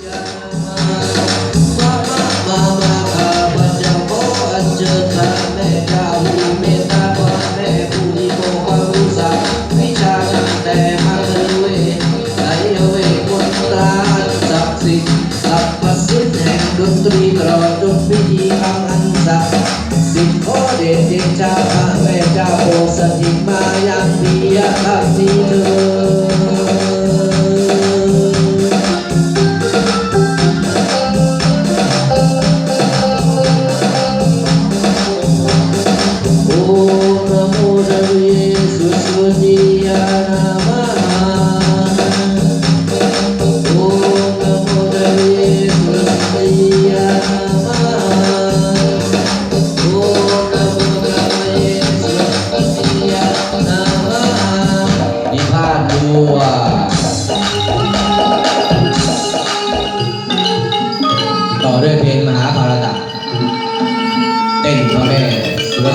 เจ้าขออัญเชิญท่านแม่เจ้าผู้เมตตาพ่อแม่ผู้ที่ปกปักรักษาวิชาแต่มาเกิดเวทไหลเวทมนตาศักสิทธิ์สัพพสิทธ์แห่งดนตรีตลอดวิธีกรรมอันศักสิทธิ์ขอเดชเดชาพระแม่เจ้าโปรดสถิตมายังพิยทัศนีเถิด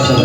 สุ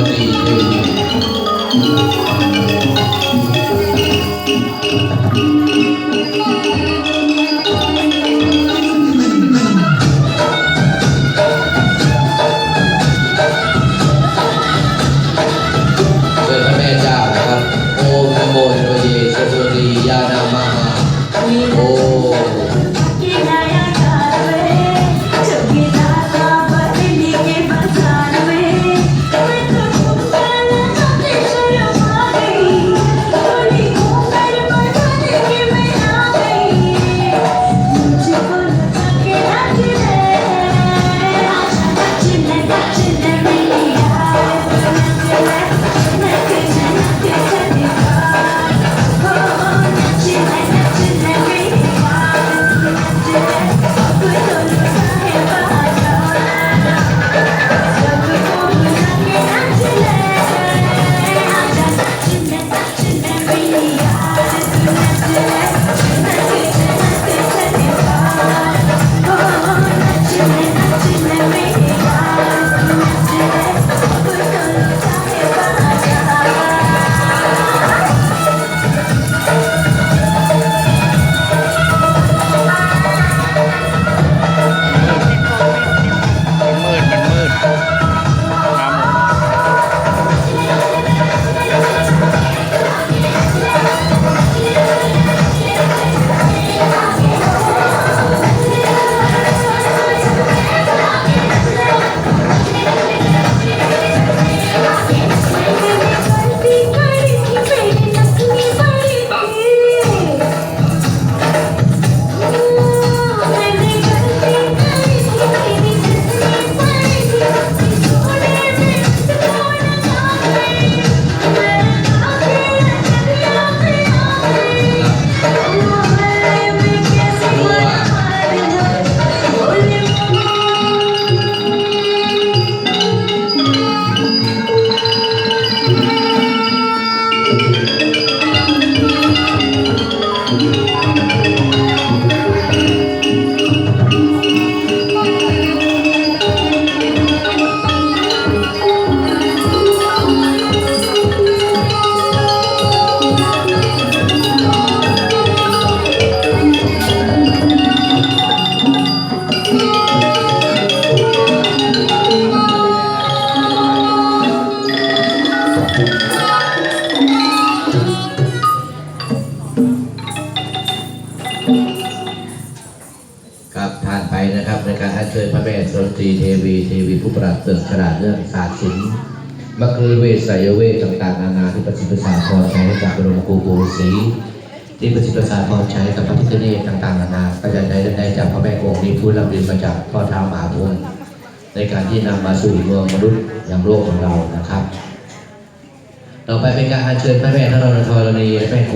นะครับ ในการอัญเชิญพระแม่สรตีเทวีเทวีผู้ปราบเปรื่องขนาดเรื่องศาสตร์ศิลป์มัคคุเวสไสยเวทต่างๆนานาที่ประสิทธิ์ประสาพรใช้ให้กับบรมครูปูรีที่ประสิทธิ์ประสาพรใช้กับพระพิฆเนศต่างๆนานาก็จะได้ได้จากพระแม่องค์นี้ผู้รับเรียนมาจากพ่อเท้ามหาพรหมในการที่นำมาสู่เมืองมนุษย์อย่างโลกของเรานะครับ ต่อไปเป็นการอัญเชิญพระแม่ธรณีและแม่คง